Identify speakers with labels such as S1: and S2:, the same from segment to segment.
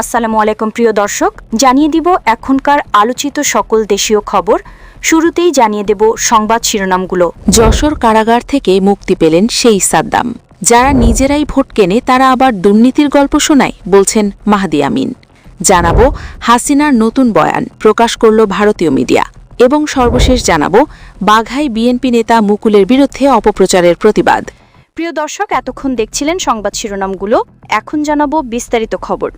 S1: আসসালামু আলাইকুম, প্রিয় দর্শক। জানিয়ে দিব এখনকার আলোচিত সকল দেশীয় খবর। শুরুতেই জানিয়ে দেব সংবাদ শিরোনামগুলো।
S2: যশোর কারাগার থেকে মুক্তি পেলেন সেই সাদ্দাম। যারা নিজেরাই ভোট কেনে, তারা আবার দুর্নীতির গল্প শোনায়, বলছেন মাহাদি আমিন। জানাব হাসিনার নতুন বয়ান, প্রকাশ করল ভারতীয় মিডিয়া। এবং সর্বশেষ জানাব বাঘাই বিএনপি নেতা মুকুলের বিরুদ্ধে অপপ্রচারের প্রতিবাদ।
S1: প্রিয় দর্শক, এতক্ষণ দেখছিলেন সংবাদ শিরোনামগুলো। এখন জানাব বিস্তারিত খবর।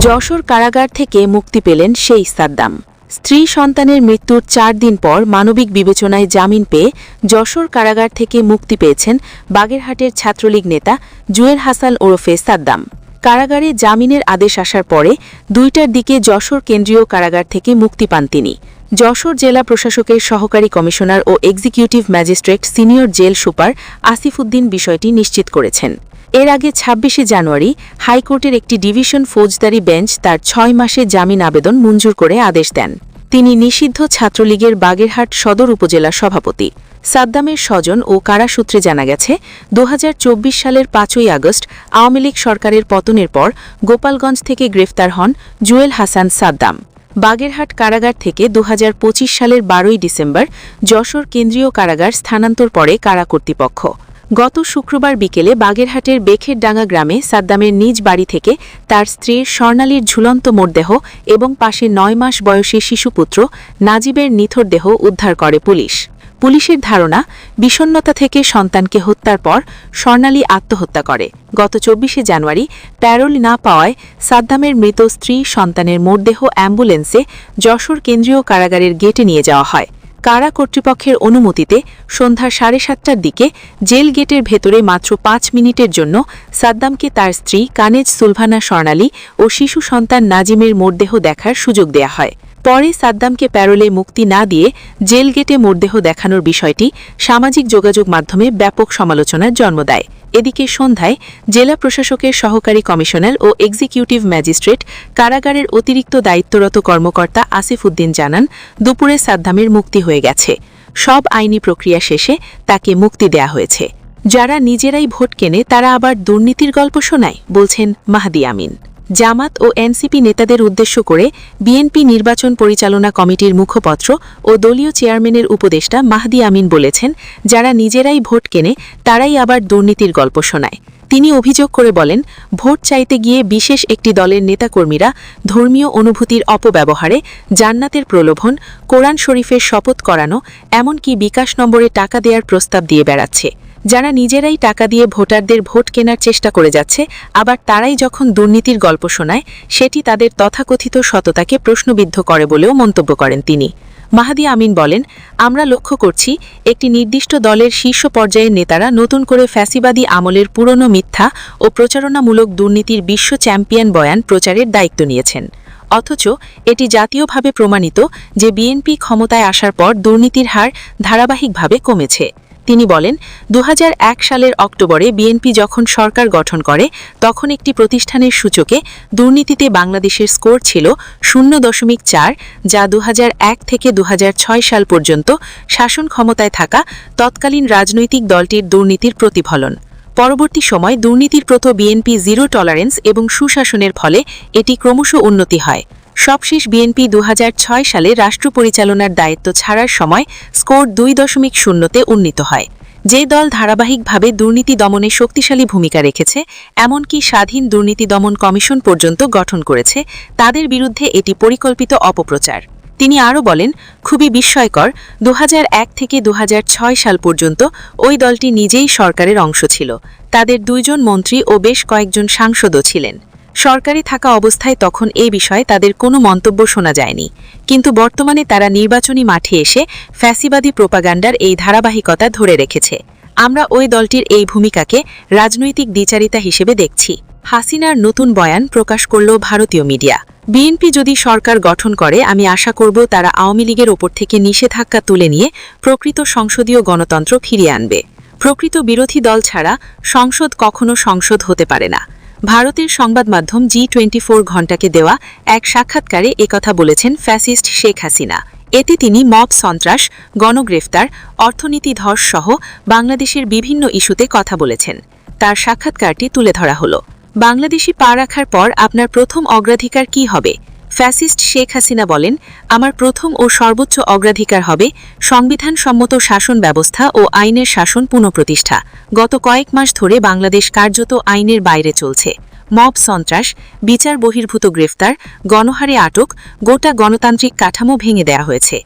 S2: যশোর কারাগার থেকে মুক্তি পেলেন সেই সাদ্দাম। স্ত্রী সন্তানের মৃত্যুর চার দিন পর মানবিক বিবেচনায় জামিন পেয়ে যশোর কারাগার থেকে মুক্তি পেয়েছেন বাগেরহাটের ছাত্রলীগ নেতা জুয়েল হাসান ওরফে সাদ্দাম। কারাগারে জামিনের আদেশ আসার পরে দুইটার দিকে যশোর কেন্দ্রীয় কারাগার থেকে মুক্তি পান তিনি। যশোর জেলা প্রশাসকের সহকারী কমিশনার ও executive magistrate senior jail super Asif Uddin বিষয়টি নিশ্চিত করেছেন। এর আগে ছাব্বিশে জানুয়ারি হাইকোর্টের একটি ডিভিশন ফৌজদারি বেঞ্চ তার ছয় মাসে জামিন আবেদন মঞ্জুর করে আদেশ দেন। তিনি নিষিদ্ধ ছাত্রলীগের বাগেরহাট সদর উপজেলা সভাপতি। সাদ্দামের স্বজন ও কারাসূত্রে জানা গেছে দু হাজার চব্বিশ সালের পাঁচই আগস্ট আওয়ামী লীগ সরকারের পতনের পর গোপালগঞ্জ থেকে গ্রেফতার হন জুয়েল হাসান সাদ্দাম। বাগেরহাট কারাগার থেকে দুহাজার পঁচিশ সালের বারোই ডিসেম্বর যশোর কেন্দ্রীয় কারাগার স্থানান্তর পরে কারা কর্তৃপক্ষ। গত শুক্রবার বিকেলে বাগেরহাটের বেখেরডাঙ্গা গ্রামে সাদ্দামের নিজ বাড়ি থেকে তার স্ত্রীর স্বর্ণালীর ঝুলন্ত মোরদেহ এবং পাশে নয় মাস বয়সী শিশুপুত্র নাজিবের নিথর দেহ উদ্ধার করে পুলিশ। পুলিশের ধারণা বিষণ্নতা থেকে সন্তানকে হত্যার পর স্বর্ণালী আত্মহত্যা করে। গত চব্বিশে জানুয়ারি প্যারোল না পাওয়ায় সাদ্দামের মৃত স্ত্রী সন্তানের মোরদেহ অ্যাম্বুলেন্সে যশোর কেন্দ্রীয় কারাগারের গেটে নিয়ে যাওয়া হয়। কারা কর্তৃপক্ষের অনুমতিতে সন্ধ্যা সাড়ে সাতটার দিকে জেল গেটের ভেতরে মাত্র পাঁচ মিনিটের জন্য সাদ্দামকে তার স্ত্রী কানেজ সুলভানা স্বর্ণালী ও শিশু সন্তান নাজিমের মরদেহ দেখার সুযোগ দেয়া হয়। পরে সাদ্দামকে প্যারোলে মুক্তি না দিয়ে জেল গেটে মরদেহ দেখানোর বিষয়টি সামাজিক যোগাযোগ মাধ্যমে ব্যাপক সমালোচনার জন্ম দেয়। এদিকে সন্ধ্যায় জেলা প্রশাসকের সহকারী কমিশনার ও এক্সিকিউটিভ ম্যাজিস্ট্রেট কারাগারের অতিরিক্ত দায়িত্বরত কর্মকর্তা আসিফ উদ্দিন জানান, দুপুরে সাদ্দামের মুক্তি হয়ে গেছে। সব আইনি প্রক্রিয়া শেষে তাকে মুক্তি দেয়া হয়েছে। যারা নিজেরাই ভোট কেনে তারা আবার দুর্নীতির গল্প শোনায়, বলছেন মাহাদি আমিন। জামাত ও এনসিপি নেতাদের উদ্দেশ্য করে বিএনপি নির্বাচন পরিচালনা কমিটির মুখপত্র ও দলীয় চেয়ারম্যানের উপদেষ্টা মাহদি আমিন বলেছেন, যারা নিজেরাই ভোট কেনে, তারাই আবার দুর্নীতির গল্প শোনায়। তিনি অভিযোগ করে বলেন, ভোট চাইতে গিয়ে বিশেষ একটি দলের নেতাকর্মীরা ধর্মীয় অনুভূতির অপব্যবহারে, জান্নাতের প্রলোভন, কোরআন শরীফের শপথ করানো, এমনকি বিকাশ নম্বরে টাকা দেওয়ার প্রস্তাব দিয়ে বেড়াচ্ছে। যারা নিজেরাই টাকা দিয়ে ভোটারদের ভোট কেনার চেষ্টা করে যাচ্ছে, আবার তারাই যখন দুর্নীতির গল্প শোনায়, সেটি তাদের তথাকথিত সততাকে প্রশ্নবিদ্ধ করে বলেও মন্তব্য করেন তিনি। মাহাদি আমিন বলেন, আমরা লক্ষ্য করছি, একটি নির্দিষ্ট দলের শীর্ষ পর্যায়ের নেতারা নতুন করে ফ্যাসিবাদী আমলের পুরনো মিথ্যা ও প্রচারণামূলক দুর্নীতির বিশ্ব চ্যাম্পিয়ন বয়ান প্রচারের দায়িত্ব নিয়েছেন। অথচ এটি জাতীয়ভাবে প্রমাণিত যে বিএনপি ক্ষমতায় আসার পর দুর্নীতির হার ধারাবাহিকভাবে কমেছে। তিনি বলেন, দুহাজার এক সালের অক্টোবরে বিএনপি যখন সরকার গঠন করে, তখন একটি প্রতিষ্ঠানের সূচকে দুর্নীতিতে বাংলাদেশের স্কোর ছিল শূন্য দশমিক চার, যা দুহাজার এক থেকে দুহাজার ছয় সাল পর্যন্ত শাসন ক্ষমতায় থাকা তৎকালীন রাজনৈতিক দলটির দুর্নীতির প্রতিফলন। পরবর্তী সময় দুর্নীতির প্রত বিএনপি জিরো টলারেন্স এবং সুশাসনের ফলে এটি ক্রমশ উন্নতি হয়। সবশেষ বিএনপি দু হাজার ছয় সালে রাষ্ট্র পরিচালনার দায়িত্ব ছাড়ার সময় স্কোর দুই দশমিক শূন্যতে উন্নীত হয়। যে দল ধারাবাহিকভাবে দুর্নীতি দমনে শক্তিশালী ভূমিকা রেখেছে, এমনকি স্বাধীন দুর্নীতি দমন কমিশন পর্যন্ত গঠন করেছে, তাদের বিরুদ্ধে এটি পরিকল্পিত অপপ্রচার। তিনি আরও বলেন, খুবই বিস্ময়কর, দুহাজার এক থেকে দুহাজার ছয় সাল পর্যন্ত ওই দলটি নিজেই সরকারের অংশ ছিল। তাদের দুইজন মন্ত্রী ও বেশ কয়েকজন সাংসদও ছিলেন। সরকারি থাকা অবস্থায় তখন এ বিষয়ে তাদের কোনো মন্তব্য শোনা যায়নি। কিন্তু বর্তমানে তারা নির্বাচনী মাঠে এসে ফ্যাসিবাদী প্রোপাগান্ডার এই ধারাবাহিকতা ধরে রেখেছে। আমরা ওই দলটির এই ভূমিকাকে রাজনৈতিক দ্বিচারিতা হিসেবে দেখছি। হাসিনার নতুন বয়ান প্রকাশ করল ভারতীয় মিডিয়া। বিএনপি যদি সরকার গঠন করে, আমি আশা করব তারা আওয়ামী লীগের ওপর থেকে নিষেধাজ্ঞা তুলে নিয়ে প্রকৃত সংসদীয় গণতন্ত্র ফিরিয়ে আনবে। প্রকৃত বিরোধী দল ছাড়া সংসদ কখনো সংসদ হতে পারে না। ভারতের সংবাদ মাধ্যম জি টোয়েন্টি ফোর ঘণ্টাকে দেওয়া এক সাক্ষাৎকারে একথা বলেছেন ফ্যাসিস্ট শেখ হাসিনা। এতে তিনি মব সন্ত্রাস, গণগ্রেফতার, অর্থনীতি ধস সহ বাংলাদেশের বিভিন্ন ইস্যুতে কথা বলেছেন। তার সাক্ষাৎকারটি তুলে ধরা হল। বাংলাদেশি পা রাখার পর আপনার প্রথম অগ্রাধিকার কি হবে? ফ্যাসিস্ট শেখ হাসিনা বলেন, আমার প্রথম ও সর্বোচ্চ অগ্রাধিকার হবে সংবিধান সম্মত শাসন ব্যবস্থা ও আইনের শাসন পুনঃপ্রতিষ্ঠা। গত কয়েক মাস ধরে বাংলাদেশ কার্যত আইনের বাইরে চলছে। মব সন্ত্রাস, বিচার বহির্ভূত গ্রেফতার, গণহারে আটক, গোটা গণতান্ত্রিক কাঠামো ভেঙে দেয়া হয়েছে।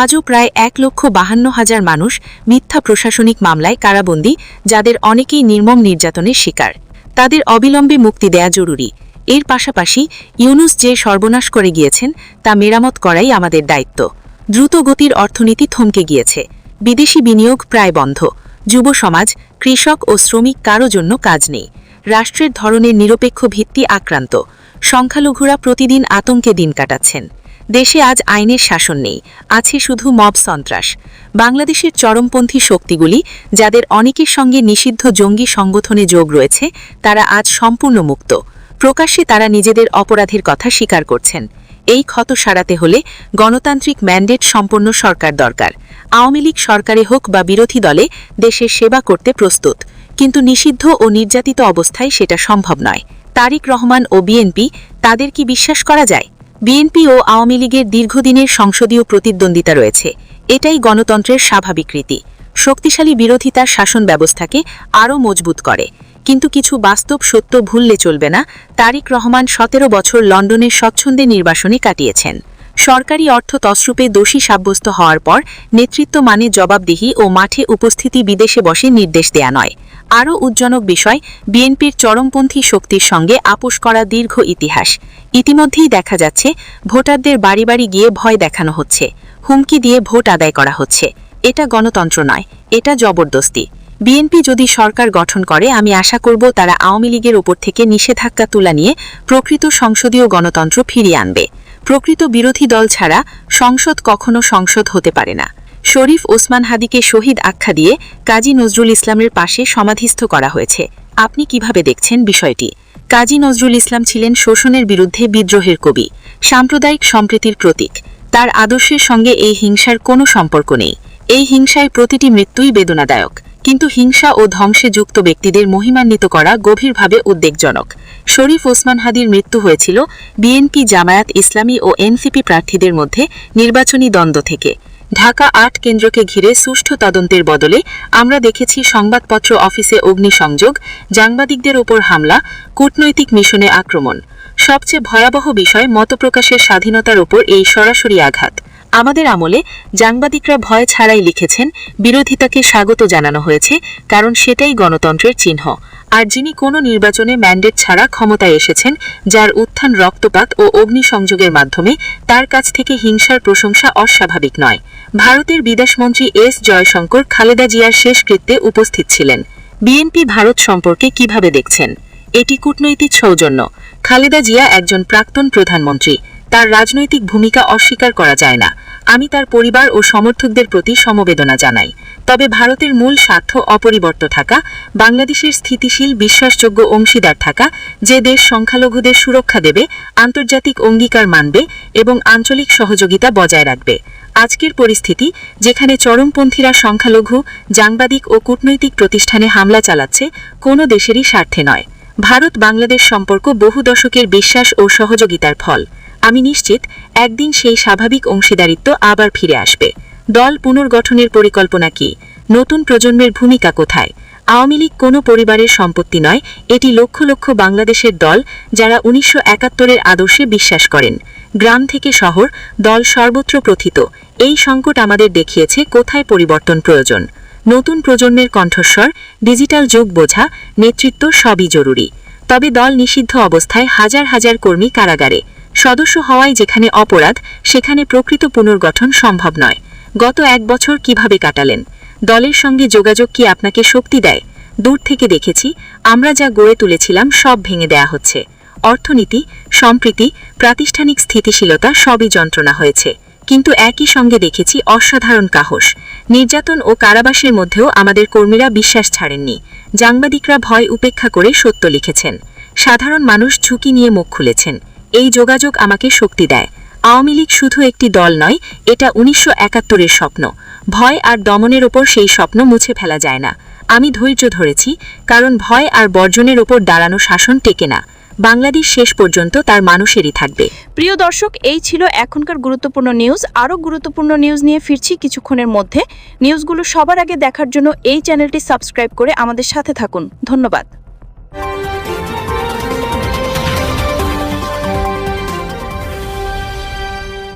S2: আজও প্রায় এক লক্ষ বাহান্ন হাজার মানুষ মিথ্যা প্রশাসনিক মামলায় কারাবন্দী, যাদের অনেকেই নির্মম নির্যাতনের শিকার। তাদের অবিলম্বে মুক্তি দেয়া জরুরি। এর পাশাপাশি ইউনুস যে সর্বনাশ করে গিয়েছেন, তা মেরামত করাই আমাদের দায়িত্ব। দ্রুত গতির অর্থনীতি থমকে গিয়েছে। বিদেশি বিনিয়োগ প্রায় বন্ধ। যুব সমাজ, কৃষক ও শ্রমিক কারও জন্য কাজ নেই। রাষ্ট্রের ধরনের নিরপেক্ষ ভিত্তি আক্রান্ত। সংখ্যালঘুরা প্রতিদিন আতঙ্কে দিন কাটাচ্ছেন। দেশে আজ আইনের শাসন নেই। আছে শুধু মব সন্ত্রাস। বাংলাদেশের চরমপন্থী শক্তিগুলি, যাদের অনেকের সঙ্গে নিষিদ্ধ জঙ্গি সংগঠনে যোগ রয়েছে, তারা আজ সম্পূর্ণ মুক্ত। প্রকাশ্যে তারা নিজেদের অপরাধের কথা স্বীকার করছেন। এই ক্ষত সারাতে হলে গণতান্ত্রিক ম্যান্ডেট সম্পন্ন সরকার দরকার। আওয়ামী লীগ সরকারে হোক বা বিরোধী দলে দেশের সেবা করতে প্রস্তুত। কিন্তু নিষিদ্ধ ও নির্যাতিত অবস্থায় সেটা সম্ভব নয়। তারিক রহমান ও বিএনপি, তাদের কি বিশ্বাস করা যায়? বিএনপি ও আওয়ামী লীগের দীর্ঘদিনের সংসদীয় প্রতিদ্বন্দ্বিতা রয়েছে। এটাই গণতন্ত্রের স্বাভাবিক রীতি। শক্তিশালী বিরোধিতা শাসন ব্যবস্থাকে আরও মজবুত করে। কিন্তু কিছু বাস্তব সত্য ভুললে চলবে না। তারিক রহমান সতেরো বছর লন্ডনের স্বচ্ছন্দে নির্বাসনে কাটিয়েছেন। সরকারি অর্থ তসরূপে দোষী সাব্যস্ত হওয়ার পর নেতৃত্ব মানে জবাবদিহি ও মাঠে উপস্থিতি বিদেশে বসে নির্দেশ দেয়া নয়। আরও উজ্জনক বিষয়, বিএনপির চরমপন্থী শক্তির সঙ্গে আপোষ করা দীর্ঘ ইতিহাস। ইতিমধ্যেই দেখা যাচ্ছে, ভোটারদের বাড়ি বাড়ি গিয়ে ভয় দেখানো হচ্ছে। হুমকি দিয়ে ভোট আদায় করা হচ্ছে। এটা গণতন্ত্র নয়, এটা জবরদস্তি। বিএনপি যদি সরকার গঠন করে, আমি আশা করব তারা আওয়ামী লীগের ওপর থেকে নিষেধাজ্ঞা তুলা নিয়ে প্রকৃত সংসদীয় গণতন্ত্র ফিরিয়ে আনবে। প্রকৃত বিরোধী দল ছাড়া সংসদ কখনো সংসদ হতে পারে না। শরীফ ওসমান হাদিকে শহীদ আখ্যা দিয়ে কাজী নজরুল ইসলামের পাশে সমাধিস্থ করা হয়েছে। আপনি কীভাবে দেখছেন বিষয়টি? কাজী নজরুল ইসলাম ছিলেন শোষণের বিরুদ্ধে বিদ্রোহের কবি, সাম্প্রদায়িক সম্প্রীতির প্রতীক। তার আদর্শের সঙ্গে এই হিংসার কোনো সম্পর্ক নেই। এই হিংসায় প্রতিটি মৃত্যুই বেদনাদায়ক। কিন্তু হিংসা ও ধ্বংসে যুক্ত ব্যক্তিদের মহিমান্বিত করা গভীরভাবে উদ্বেগজনক। শরীফ ওসমান হাদির মৃত্যু হয়েছিল বিএনপি জামায়াত ইসলামী ও এনসিপি প্রার্থীদের মধ্যে নির্বাচনী দ্বন্দ্ব থেকে। ঢাকা আট কেন্দ্রকে ঘিরে সুষ্ঠু তদন্তের বদলে আমরা দেখেছি সংবাদপত্র অফিসে অগ্নিসংযোগ সাংবাদিকদের ওপর হামলা, কূটনৈতিক মিশনে আক্রমণ। সবচেয়ে ভয়াবহ বিষয় মতপ্রকাশের স্বাধীনতার ওপর এই সরাসরি আঘাত। আমাদের আমলে সাংবাদিকরা ভয় ছাড়াই লিখেছেন, বিরোধিতাকে স্বাগত জানানো হয়েছে, কারণ সেটাই গণতন্ত্রের চিহ্ন। আর যিনি কোনো নির্বাচনে ম্যান্ডেট ছাড়া ক্ষমতায় এসেছেন, যার উত্থান রক্তপাত ও অগ্নিসংযোগের মাধ্যমে, তার কাছ থেকে হিংসার প্রশংসা অস্বাভাবিক নয়। ভারতের বিদেশমন্ত্রী এস জয়শঙ্কর খালেদা জিয়ার শেষকৃত্যে উপস্থিত ছিলেন। বিএনপি ভারত সম্পর্কে কীভাবে দেখছেন? এটি কূটনৈতিক সৌজন্য। খালেদা জিয়া একজন প্রাক্তন প্রধানমন্ত্রী। তার রাজনৈতিক ভূমিকা অস্বীকার করা যায় না। আমি তার পরিবার ও সমর্থকদের প্রতি সমবেদনা জানাই। তবে ভারতের মূল স্বার্থ অপরিবর্ত থাকা, বাংলাদেশের স্থিতিশীল, বিশ্বাসযোগ্য অংশীদার থাকা, যে দেশ সংখ্যালঘুদের সুরক্ষা দেবে, আন্তর্জাতিক অঙ্গীকার মানবে এবং আঞ্চলিক সহযোগিতা বজায় রাখবে। আজকের পরিস্থিতি, যেখানে চরমপন্থীরা সংখ্যালঘু সাংবাদিক ও কূটনৈতিক প্রতিষ্ঠানে হামলা চালাচ্ছে, কোনো দেশেরই স্বার্থে নয়। ভারত বাংলাদেশ সম্পর্ক বহু দশকের বিশ্বাস ও সহযোগিতার ফল। আমি নিশ্চিত একদিন সেই স্বাভাবিক অংশীদারিত্ব আবার ফিরে আসবে। দল পুনর্গঠনের পরিকল্পনা কি? নতুন প্রজন্মের ভূমিকা কোথায়? আওয়ামী লীগ কোনো পরিবারের সম্পত্তি নয়, এটি লক্ষ লক্ষ বাংলাদেশের দল যারা উনিশশো একাত্তরের আদর্শে বিশ্বাস করেন। গ্রাম থেকে শহর, দল সর্বত্র প্রথিত। এই সংকট আমাদের দেখিয়েছে কোথায় পরিবর্তন প্রয়োজন। নতুন প্রজন্মের কণ্ঠস্বর, ডিজিটাল যুগ বোঝা, নেতৃত্ব সবই জরুরি। তবে দল নিষিদ্ধ অবস্থায় হাজার হাজার কর্মী কারাগারে। সদস্য হওয়ায় যেখানে অপরাধ, সেখানে প্রকৃত পুনর্গঠন সম্ভব নয়। গত এক বছর কীভাবে কাটালেন? দলের সঙ্গে যোগাযোগ কি আপনাকে শক্তি দেয়? দূর থেকে দেখেছি, আমরা যা গড়ে তুলেছিলাম সব ভেঙে দেয়া হচ্ছে। অর্থনীতি, সম্প্রীতি, প্রাতিষ্ঠানিক স্থিতিশীলতা সবই যন্ত্রণা হয়েছে। কিন্তু একই সঙ্গে দেখেছি অসাধারণ কাহস। নির্যাতন ও কারাবাসের মধ্যেও আমাদের কর্মীরা বিশ্বাস ছাড়েননি। সাংবাদিকরা ভয় উপেক্ষা করে সত্য লিখেছেন। সাধারণ মানুষ ঝুঁকি নিয়ে মুখ খুলেছেন। এই যোগাযোগ আমাকে শক্তি দেয়। আওয়ামী লীগ শুধু একটি দল নয়, এটা উনিশশো একাত্তরের স্বপ্ন। ভয় আর দমনের ওপর সেই স্বপ্ন মুছে ফেলা যায় না। আমি ধৈর্য ধরেছি, কারণ ভয় আর বর্জনের ওপর দাঁড়ানো শাসন টেকে না। বাংলাদেশ শেষ পর্যন্ত তার মানুষেরই থাকবে।
S1: প্রিয় দর্শক, এই ছিল এখনকার গুরুত্বপূর্ণ নিউজ। আরও গুরুত্বপূর্ণ নিউজ নিয়ে ফিরছি কিছুক্ষণের মধ্যে। নিউজগুলো সবার আগে দেখার জন্য এই চ্যানেলটি সাবস্ক্রাইব করে আমাদের সাথে থাকুন। ধন্যবাদ।